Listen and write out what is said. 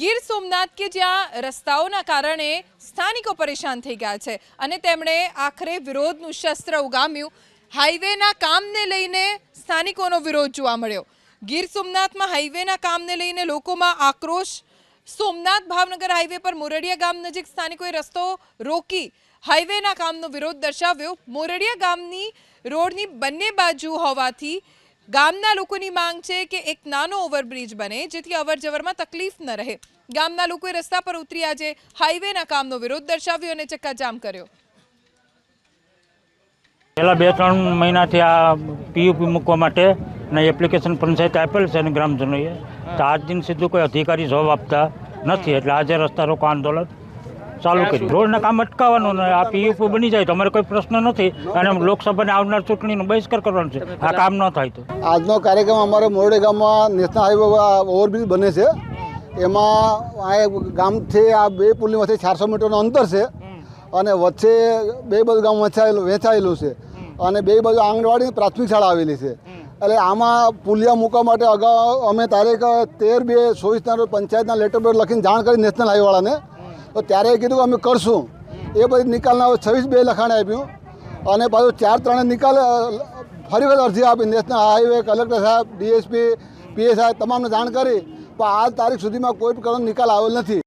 ગીર સોમનાથ કે જ્યાં રસ્તાઓના કારણે સ્થાનિકો પરેશાન થઈ ગયા છે અને તેમણે આખરે વિરોધનું શસ્ત્ર ઉગામ્યું. હાઈવેના કામને લઈને સ્થાનિકોનો વિરોધ જોવા મળ્યો. ગીર સોમનાથમાં હાઈવેના કામને લઈને લોકોમાં આક્રોશ. સોમનાથ ભાવનગર હાઈવે પર મોરડિયા ગામ નજીક સ્થાનિકોએ રસ્તો રોકી હાઈવેના કામનો વિરોધ દર્શાવ્યો. મોરડિયા ગામની રોડની બંને બાજુ હોવાથી ગામના લોકોની માંગ છે કે એક નાનો ઓવરબ્રિજ બને જેથી અવરજવરમાં તકલીફ ન રહે. ગામના લોકોએ રસ્તા પર ઉતરી આજે હાઈવેના કામનો વિરોધ દર્શાવ્યો અને ચક્કાજામ કર્યો. પહેલાં બે, ત્રણ મહિનાથી આ પીયુપી મૂકવા માટે ને એપ્લિકેશન પંચાયતે આપેલ છે અને ગ્રામજનોએ. તો આજ દિન સુધી કોઈ અધિકારી જવાબ આપતા નથી. એટલે આજે રસ્તા રોકો આંદોલન. ચાલુ કર્યું રોડના કામ અટકાવવાનું આ પીયુપી બની જાય તો અમારે કોઈ પ્રશ્ન નથી. અને લોકસભાને આવનાર ચૂંટણીનો બહિષ્કાર કરવાનો છે. આ કામ ન થાય તો. આજનો કાર્યક્રમ અમારે મોરડે ગામમાં નેશનલ હાઈવે ઓવરબ્રિજ બને છે. એમાં આ ગામથી આ બે પુલની વચ્ચે ચારસો મીટરનું અંતર છે. અને વચ્ચે બે બાજુ ગામ વહેંચાયેલું વહેંચાયેલું છે. અને બે બાજુ આંગણવાડી પ્રાથમિક શાળા આવેલી છે. એટલે આમાં પુલિયા મૂકવા માટે અગાઉ અમે તારીખ તેર બે ચોવીસના રોજ પંચાયતના લેટર પેડ લખીને જાણ કરી નેશનલ હાઈવેવાળાને. તો ત્યારે એ કીધું અમે કરશું. એ બધી નિકાલના છવ્વીસ બે લખાણે આપ્યું. અને પાછું ચાર ત્રણે નિકાલ ફરી વખત અરજી આપી. નેશનલ હાઈવે, કલેક્ટર સાહેબ, ડીએસપી પીએસઆઈ તમામને જાણ કરી. પણ આજ તારીખ સુધીમાં કોઈ પણ નિકાલ આવેલ નથી.